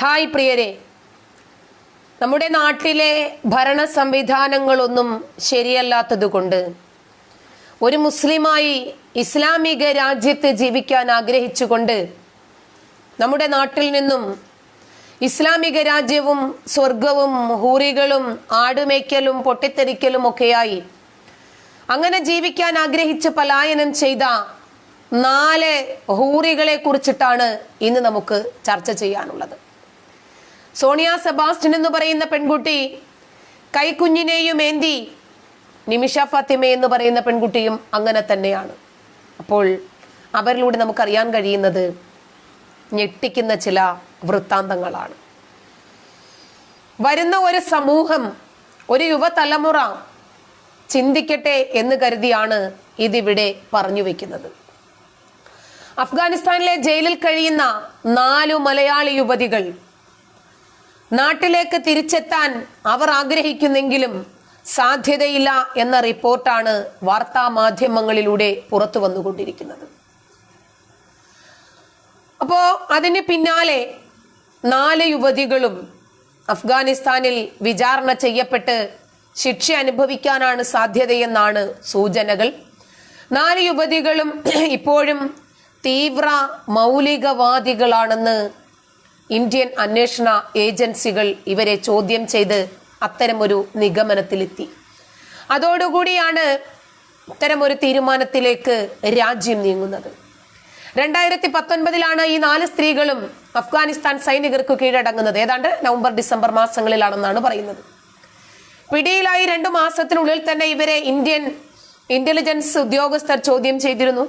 Hi പ്രിയരെ. നമ്മുടെ നാട്ടിലെ ഭരണ സംവിധാനങ്ങളൊന്നും ശരിയല്ലാത്തതുകൊണ്ട് ഒരു മുസ്ലിമായി ഇസ്ലാമിക രാജ്യത്ത് ജീവിക്കാൻ ആഗ്രഹിച്ചുകൊണ്ട് നമ്മുടെ നാട്ടിൽ നിന്നും ഇസ്ലാമിക രാജ്യവും സ്വർഗവും ഹൂറികളും ആടുമേക്കലും പൊട്ടിത്തെറിക്കലും ഒക്കെയായി അങ്ങനെ ജീവിക്കാൻ ആഗ്രഹിച്ച് പലായനം ചെയ്ത നാല് ഹൂറികളെ കുറിച്ചിട്ടാണ് ഇന്ന് നമുക്ക് ചർച്ച ചെയ്യാനുള്ളത്. സോണിയ സെബാസ്റ്റ്യൻ എന്ന് പറയുന്ന പെൺകുട്ടി കൈക്കുഞ്ഞിനെയും ഏന്തി നിമിഷ ഫാത്തിമ എന്ന് പറയുന്ന പെൺകുട്ടിയും അങ്ങനെ തന്നെയാണ്. അപ്പോൾ അവരിലൂടെ നമുക്കറിയാൻ കഴിയുന്നത് ഞെട്ടിക്കുന്ന ചില വൃത്താന്തങ്ങളാണ്. വരുന്ന ഒരു സമൂഹം ഒരു യുവതലമുറ ചിന്തിക്കട്ടെ എന്ന് കരുതിയാണ് ഇതിവിടെ പറഞ്ഞു വെക്കുന്നത്. അഫ്ഗാനിസ്ഥാനിലെ ജയിലിൽ കഴിയുന്ന നാലു മലയാളി യുവതികൾ നാട്ടിലേക്ക് തിരിച്ചെത്താൻ അവർ ആഗ്രഹിക്കുന്നെങ്കിലും സാധ്യതയില്ല എന്ന റിപ്പോർട്ടാണ് വാർത്താ മാധ്യമങ്ങളിലൂടെ പുറത്തു വന്നുകൊണ്ടിരിക്കുന്നത്. അപ്പോ അതിന് പിന്നാലെ നാല് യുവതികളും അഫ്ഗാനിസ്ഥാനിൽ വിചാരണ ചെയ്യപ്പെട്ട് ശിക്ഷ അനുഭവിക്കാനാണ് സാധ്യതയെന്നാണ് സൂചനകൾ. നാല് യുവതികളും ഇപ്പോഴും തീവ്ര മൗലികവാദികളാണെന്ന് ഇന്ത്യൻ അന്വേഷണ ഏജൻസികൾ ഇവരെ ചോദ്യം ചെയ്ത് അത്തരമൊരു നിഗമനത്തിലെത്തി. അതോടുകൂടിയാണ് ഇത്തരമൊരു തീരുമാനത്തിലേക്ക് രാജ്യം നീങ്ങുന്നത്. രണ്ടായിരത്തി പത്തൊൻപതിലാണ് ഈ നാല് സ്ത്രീകളും അഫ്ഗാനിസ്ഥാൻ സൈനികർക്ക് കീഴടങ്ങുന്നത്. ഏതാണ്ട് നവംബർ ഡിസംബർ മാസങ്ങളിലാണെന്നാണ് പറയുന്നത്. പിടിയിലായി രണ്ടു മാസത്തിനുള്ളിൽ തന്നെ ഇവരെ ഇന്ത്യൻ ഇന്റലിജൻസ് ഉദ്യോഗസ്ഥർ ചോദ്യം ചെയ്തിരുന്നു.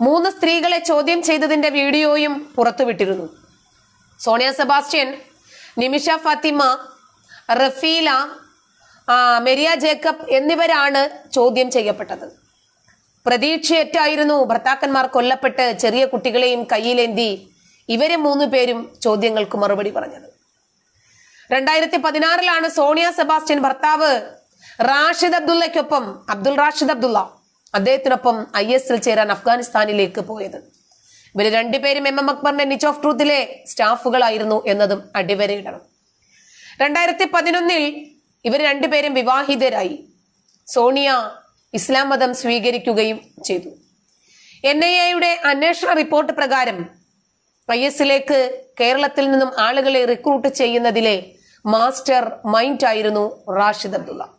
മൂന്ന് സ്ത്രീകളെ ചോദ്യം ചെയ്തതിന്റെ വീഡിയോയും പുറത്തുവിട്ടിരുന്നു. സോണിയ സെബാസ്റ്റ്യൻ നിമിഷ ഫാത്തിമ റഫീല മെരിയ ജേക്കബ് എന്നിവരാണ് ചോദ്യം ചെയ്യപ്പെട്ടത്. പ്രതീക്ഷയറ്റായിരുന്നു ഭർത്താക്കന്മാർ കൊല്ലപ്പെട്ട് ചെറിയ കുട്ടികളെയും കയ്യിലേന്തി ഇവരെ മൂന്നു പേരും ചോദ്യങ്ങൾക്ക് മറുപടി പറഞ്ഞത്. രണ്ടായിരത്തി പതിനാറിലാണ് സോണിയ സെബാസ്റ്റ്യൻ ഭർത്താവ് റാഷിദ് അബ്ദുള്ളയ്ക്കൊപ്പം അബ്ദുൾ റാഷിദ് അബ്ദുള്ള അദ്ദേഹത്തിനൊപ്പം ഐ എസിൽ ചേരാൻ അഫ്ഗാനിസ്ഥാനിലേക്ക് പോയത്. ഇവർ രണ്ടുപേരും എം എം അക്ബറിന്റെ നിച്ച് ഓഫ് ട്രൂത്തിലെ സ്റ്റാഫുകളായിരുന്നു എന്നതും അടിവരയിടണം. രണ്ടായിരത്തി പതിനൊന്നിൽ ഇവർ രണ്ടുപേരും വിവാഹിതരായി. സോണിയ ഇസ്ലാം മതം സ്വീകരിക്കുകയും ചെയ്തു. എൻ ഐ എയുടെ അന്വേഷണ റിപ്പോർട്ട് പ്രകാരം ഐ എസിലേക്ക് കേരളത്തിൽ നിന്നും ആളുകളെ റിക്രൂട്ട് ചെയ്യുന്നതിലെ മാസ്റ്റർ മൈൻഡ് ആയിരുന്നു റാഷിദ് അബ്ദുള്ള.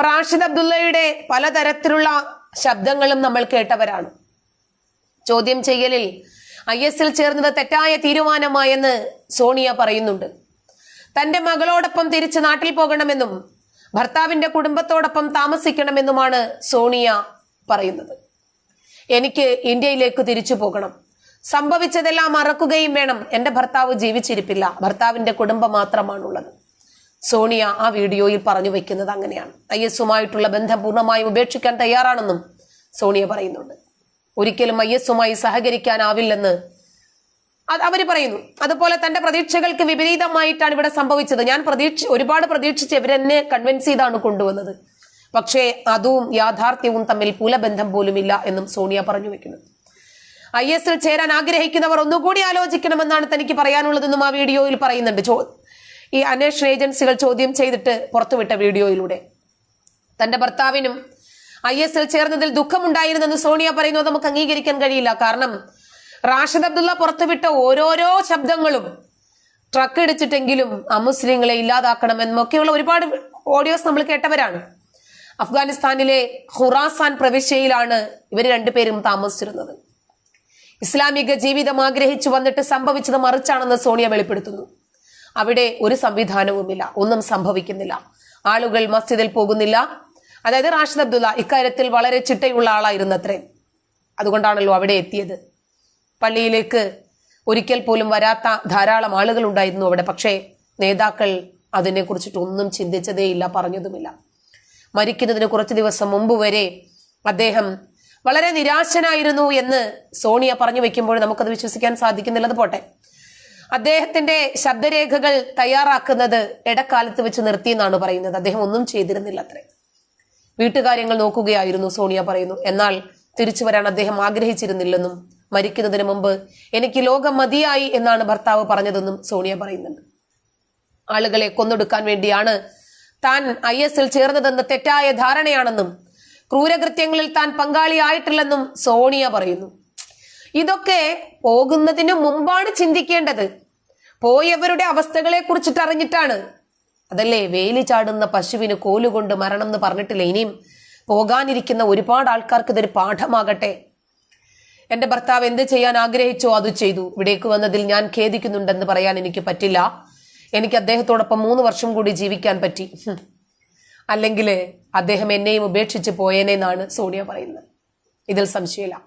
റാഷിദ് അബ്ദുള്ളയുടെ പലതരത്തിലുള്ള ശബ്ദങ്ങളും നമ്മൾ കേട്ടവരാണ്. ചോദ്യം ചെയ്യലിൽ ഐ എസിൽ ചേർന്നത് തെറ്റായ തീരുമാനമായെന്ന് സോണിയ പറയുന്നുണ്ട്. തന്റെ മകളോടൊപ്പം തിരിച്ച് നാട്ടിൽ പോകണമെന്നും ഭർത്താവിന്റെ കുടുംബത്തോടൊപ്പം താമസിക്കണമെന്നുമാണ് സോണിയ പറയുന്നത്. എനിക്ക് ഇന്ത്യയിലേക്ക് തിരിച്ചു പോകണം. സംഭവിച്ചതെല്ലാം മറക്കുകയും വേണം. എന്റെ ഭർത്താവ് ജീവിച്ചിരിപ്പില്ല. ഭർത്താവിന്റെ കുടുംബം മാത്രമാണുള്ളത്. സോണിയ ആ വീഡിയോയിൽ പറഞ്ഞു വെക്കുന്നത് അങ്ങനെയാണ്. ഐ എസുമായിട്ടുള്ള ബന്ധം പൂർണമായും ഉപേക്ഷിക്കാൻ തയ്യാറാണെന്നും സോണിയ പറയുന്നുണ്ട്. ഒരിക്കലും ഐ എസുമായി സഹകരിക്കാനാവില്ലെന്ന്. അവർ പറയുന്നു. അതുപോലെ തന്റെ പ്രതീക്ഷകൾക്ക് വിപരീതമായിട്ടാണ് ഇവിടെ സംഭവിച്ചത്. ഞാൻ പ്രതീക്ഷ ഒരുപാട് പ്രതീക്ഷിച്ച് ഇവരെന്നെ കൺവിൻസ് ചെയ്താണ് കൊണ്ടുവന്നത്. പക്ഷേ അതും യാഥാർത്ഥ്യവും തമ്മിൽ പുലബന്ധം പോലുമില്ല എന്നും സോണിയ പറഞ്ഞു വെക്കുന്നു. ഐ എസിൽ ചേരാൻ ആഗ്രഹിക്കുന്നവർ ഒന്നുകൂടി ആലോചിക്കണമെന്നാണ് തനിക്ക് പറയാനുള്ളതെന്നും ആ വീഡിയോയിൽ പറയുന്നുണ്ട്. ഈ അന്വേഷണ ഏജൻസികൾ ചോദ്യം ചെയ്തിട്ട് പുറത്തുവിട്ട വീഡിയോയിലൂടെ. തന്റെ ഭർത്താവിനും ഐ എസ് എൽ ചേർന്നതിൽ ദുഃഖമുണ്ടായിരുന്നെന്ന് സോണിയ പറയുന്നത് നമുക്ക് അംഗീകരിക്കാൻ കഴിയില്ല. കാരണം റാഷിദ് അബ്ദുള്ള പുറത്തുവിട്ട ഓരോരോ ശബ്ദങ്ങളും ട്രക്ക് ഇടിച്ചിട്ടെങ്കിലും അമുസ്ലിങ്ങളെ ഇല്ലാതാക്കണമെന്നൊക്കെയുള്ള ഒരുപാട് ഓഡിയോസ് നമ്മൾ കേട്ടവരാണ്. അഫ്ഗാനിസ്ഥാനിലെ ഖുറാസാൻ പ്രവിശ്യയിലാണ് ഇവർ രണ്ടുപേരും താമസിച്ചിരുന്നത്. ഇസ്ലാമിക ജീവിതം ആഗ്രഹിച്ചു വന്നിട്ട് സംഭവിച്ചത് മറിച്ചാണെന്ന് സോണിയ വെളിപ്പെടുത്തുന്നു. അവിടെ ഒരു സംവിധാനവുമില്ല. ഒന്നും സംഭവിക്കുന്നില്ല. ആളുകൾ മസ്ജിദിൽ പോകുന്നില്ല. അതായത് റാഷിദ് അബ്ദുള്ള ഇക്കാര്യത്തിൽ വളരെ ചിട്ടയുള്ള ആളായിരുന്നു അത്രേ അതുകൊണ്ടാണല്ലോ അവിടെ എത്തിയത്. പള്ളിയിലേക്ക് ഒരിക്കൽ പോലും വരാത്ത ധാരാളം ആളുകൾ ഉണ്ടായിരുന്നു അവിടെ. പക്ഷേ നേതാക്കൾ അതിനെക്കുറിച്ചിട്ട് ഒന്നും ചിന്തിച്ചതേയില്ല പറഞ്ഞതുമില്ല. മരിക്കുന്നതിന് കുറച്ച് ദിവസം മുമ്പ് വരെ അദ്ദേഹം വളരെ നിരാശനായിരുന്നു എന്ന് സോണിയ പറഞ്ഞു വെക്കുമ്പോൾ നമുക്കത് വിശ്വസിക്കാൻ സാധിക്കുന്നില്ലത് പോട്ടെ. അദ്ദേഹത്തിന്റെ ശബ്ദരേഖകൾ തയ്യാറാക്കുന്നത് ഇടക്കാലത്ത് വെച്ച് നിർത്തിയെന്നാണ് പറയുന്നത്. അദ്ദേഹം ഒന്നും ചെയ്തിരുന്നില്ല അത്രേ വീട്ടുകാര്യങ്ങൾ നോക്കുകയായിരുന്നു സോണിയ പറയുന്നു. എന്നാൽ തിരിച്ചു വരാൻ അദ്ദേഹം ആഗ്രഹിച്ചിരുന്നില്ലെന്നും മരിക്കുന്നതിന് മുമ്പ് എനിക്ക് ലോകം മതിയായി എന്നാണ് ഭർത്താവ് പറഞ്ഞതെന്നും സോണിയ പറയുന്നുണ്ട്. ആളുകളെ കൊന്നൊടുക്കാൻ വേണ്ടിയാണ് താൻ ഐ എസിൽ ചേർന്നതെന്ന് തെറ്റായ ധാരണയാണെന്നും ക്രൂരകൃത്യങ്ങളിൽ താൻ പങ്കാളിയായിട്ടില്ലെന്നും സോണിയ പറയുന്നു. ഇതൊക്കെ പോകുന്നതിന് മുമ്പാണ് ചിന്തിക്കേണ്ടത്. പോയവരുടെ അവസ്ഥകളെ കുറിച്ചിട്ട് അറിഞ്ഞിട്ടാണ് അതല്ലേ വേലി ചാടുന്ന പശുവിന് കോലുകൊണ്ട് മരണം എന്ന് പറഞ്ഞിട്ടില്ല? ഇനിയും പോകാനിരിക്കുന്ന ഒരുപാട് ആൾക്കാർക്ക് ഇതൊരു പാഠമാകട്ടെ. എന്റെ ഭർത്താവ് എന്ത് ചെയ്യാൻ ആഗ്രഹിച്ചോ അത് ചെയ്തു. ഇവിടേക്ക് വന്നതിൽ ഞാൻ ഖേദിക്കുന്നുണ്ടെന്ന് പറയാൻ എനിക്ക് പറ്റില്ല. എനിക്ക് അദ്ദേഹത്തോടൊപ്പം മൂന്ന് വർഷം കൂടി ജീവിക്കാൻ പറ്റി. അല്ലെങ്കിൽ അദ്ദേഹം എന്നെയും ഉപേക്ഷിച്ച് പോയേനെന്നാണ് സോണിയ പറയുന്നത്. ഇതിൽ സംശയമില്ല.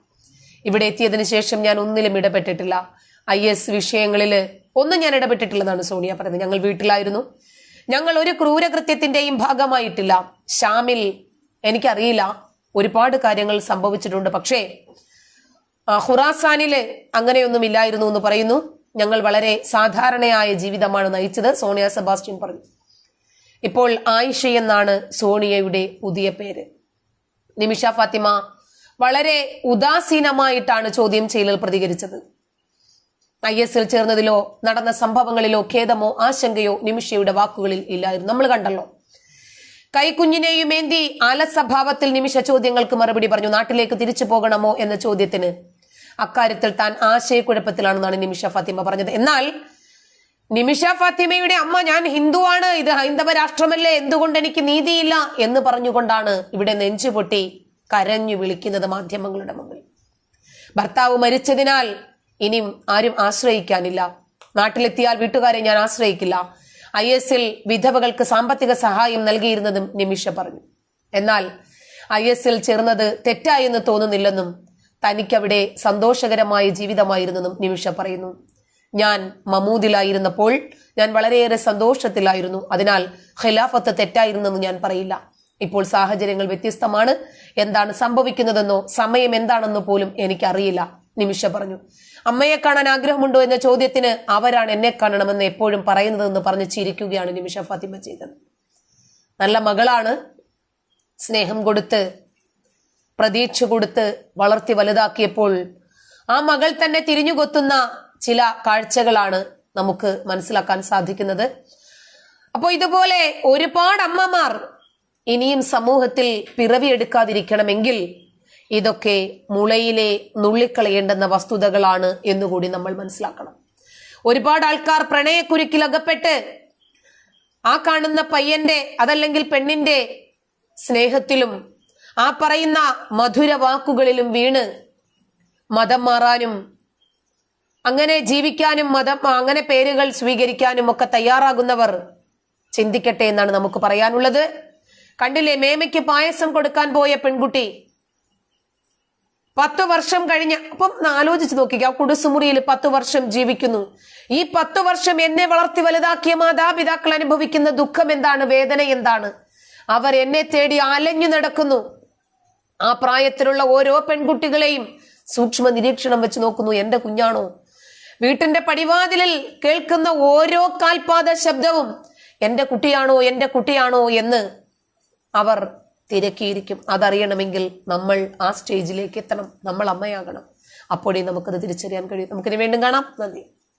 ഇവിടെ എത്തിയതിന് ശേഷം ഞാൻ ഒന്നിലും ഇടപെട്ടിട്ടില്ല. ഐ എസ് വിഷയങ്ങളിൽ ഒന്നും ഞാൻ ഇടപെട്ടിട്ടില്ലെന്നാണ് സോണിയ പറയുന്നത്. ഞങ്ങൾ വീട്ടിലായിരുന്നു. ഞങ്ങൾ ഒരു ക്രൂരകൃത്യത്തിന്റെയും ഭാഗമായിട്ടില്ല. ഷാമിൽ എനിക്കറിയില്ല. ഒരുപാട് കാര്യങ്ങൾ സംഭവിച്ചിട്ടുണ്ട്. പക്ഷേ ഹുറാസാനിൽ അങ്ങനെയൊന്നും ഇല്ലായിരുന്നു എന്ന് പറയുന്നു. ഞങ്ങൾ വളരെ സാധാരണയായ ജീവിതമാണ് നയിച്ചത് സോണിയ സെബാസ്റ്റ്യൻ പറഞ്ഞു. ഇപ്പോൾ ആയിഷ എന്നാണ് സോണിയയുടെ പുതിയ പേര്. നിമിഷ ഫാത്തിമ വളരെ ഉദാസീനമായിട്ടാണ് ചോദ്യം ചെയ്യലിൽ പ്രതികരിച്ചത്. ഐ എസിൽ ചേർന്നതിലോ നടന്ന സംഭവങ്ങളിലോ ഖേദമോ ആശങ്കയോ നിമിഷയുടെ വാക്കുകളിൽ ഇല്ലായിരുന്നു. നമ്മൾ കണ്ടല്ലോ. കൈക്കുഞ്ഞിനെയും ഏന്തി അലസ്വഭാവത്തിൽ നിമിഷ ചോദ്യങ്ങൾക്ക് മറുപടി പറഞ്ഞു നാട്ടിലേക്ക് തിരിച്ചു പോകണമോ എന്ന ചോദ്യത്തിന്. അക്കാര്യത്തിൽ താൻ ആശയക്കുഴപ്പത്തിലാണെന്നാണ് നിമിഷ ഫാത്തിമ പറഞ്ഞത്. എന്നാൽ നിമിഷ ഫാത്തിമയുടെ അമ്മ ഞാൻ ഹിന്ദുവാണ് ഇത് ഹൈന്ദവ രാഷ്ട്രമല്ലേ എന്തുകൊണ്ട് എനിക്ക് നീതിയില്ല എന്ന് പറഞ്ഞുകൊണ്ടാണ് ഇവിടെ നെഞ്ചുപൊട്ടി കരഞ്ഞു വിളിക്കുന്നത് മാധ്യമങ്ങളുടെ മുമ്പിൽ. ഭർത്താവ് മരിച്ചതിനാൽ ഇനിയും ആരും ആശ്രയിക്കാനില്ല. നാട്ടിലെത്തിയാൽ വീട്ടുകാരെ ഞാൻ ആശ്രയിക്കില്ല. ഐ എസ് എൽ വിധവകൾക്ക് സാമ്പത്തിക സഹായം നൽകിയിരുന്നതും നിമിഷ പറഞ്ഞു. എന്നാൽ ഐ എസ് എൽ ചേർന്നത് തെറ്റായെന്ന് തോന്നുന്നില്ലെന്നും തനിക്കവിടെ സന്തോഷകരമായ ജീവിതമായിരുന്നെന്നും നിമിഷ പറയുന്നു. ഞാൻ മമൂദിലായിരുന്നപ്പോൾ ഞാൻ വളരെയേറെ സന്തോഷത്തിലായിരുന്നു. അതിനാൽ ഖിലാഫത്ത് തെറ്റായിരുന്നെന്ന് ഞാൻ പറയില്ല. ഇപ്പോൾ സാഹചര്യങ്ങൾ വ്യത്യസ്തമാണ്. എന്താണ് സംഭവിക്കുന്നതെന്നോ സമയം എന്താണെന്നോ പോലും എനിക്കറിയില്ല. നിമിഷ പറഞ്ഞു അമ്മയെ കാണാൻ ആഗ്രഹമുണ്ടോ എന്ന ചോദ്യത്തിന് അവരാണ് എന്നെ കാണണമെന്ന് എപ്പോഴും പറയുന്നതെന്ന് പറഞ്ഞ് ചിരിക്കുകയാണ് നിമിഷ ഫാത്തിമ ചെയ്തത്. നല്ല മകളാണ് സ്നേഹം കൊടുത്ത് പ്രതീക്ഷ കൊടുത്ത് വളർത്തി വലുതാക്കിയപ്പോൾ ആ മകൾ തന്നെ തിരിഞ്ഞുകൊത്തുന്ന ചില കാഴ്ചകളാണ് നമുക്ക് മനസ്സിലാക്കാൻ സാധിക്കുന്നത്. അപ്പോൾ ഇതുപോലെ ഒരുപാട് അമ്മമാർ ഇനിയും സമൂഹത്തിൽ പിറവിയെടുക്കാതിരിക്കണമെങ്കിൽ ഇതൊക്കെ മുളയിലെ നുള്ളിക്കളയേണ്ടുന്ന വസ്തുതകളാണ് എന്നുകൂടി നമ്മൾ മനസ്സിലാക്കണം. ഒരുപാട് ആൾക്കാർ പ്രണയക്കുരുക്കിൽ അകപ്പെട്ട് ആ കാണുന്ന പയ്യന്റെ അതല്ലെങ്കിൽ പെണ്ണിന്റെ സ്നേഹത്തിലും ആ പറയുന്ന മധുര വാക്കുകളിലും വീണ് മതം മാറാനും അങ്ങനെ ജീവിക്കാനും മതം അങ്ങനെ പേരുകൾ സ്വീകരിക്കാനും ഒക്കെ തയ്യാറാകുന്നവർ ചിന്തിക്കട്ടെ എന്നാണ് നമുക്ക് പറയാനുള്ളത്. കണ്ടില്ലേ മേമയ്ക്ക് പായസം കൊടുക്കാൻ പോയ പെൺകുട്ടി പത്ത് വർഷം കഴിഞ്ഞ അപ്പം ആലോചിച്ച് നോക്കിക്കുക കുടുസുമുറിയിൽ പത്ത് വർഷം ജീവിക്കുന്നു. ഈ പത്ത് വർഷം എന്നെ വളർത്തി വലുതാക്കിയ മാതാപിതാക്കൾ അനുഭവിക്കുന്ന ദുഃഖം എന്താണ് വേദന എന്താണ്? അവർ എന്നെ തേടി അലഞ്ഞു നടക്കുന്നു. ആ പ്രായത്തിലുള്ള ഓരോ പെൺകുട്ടികളെയും സൂക്ഷ്മ നിരീക്ഷണം വെച്ച് നോക്കുന്നു എന്റെ കുഞ്ഞാണോ? വീട്ടിന്റെ പടിവാതിലിൽ കേൾക്കുന്ന ഓരോ കാൽപാദ ശബ്ദവും എന്റെ കുട്ടിയാണോ എന്റെ കുട്ടിയാണോ? എന്ന് അവർ തിരക്കിയിരിക്കും. അതറിയണമെങ്കിൽ നമ്മൾ ആ സ്റ്റേജിലേക്ക് എത്തണം. നമ്മൾ അമ്മയാകണം. അപ്പോഴേ നമുക്കത് തിരിച്ചറിയാൻ കഴിയും. നമുക്കിനി വീണ്ടും കാണാം. നന്ദി.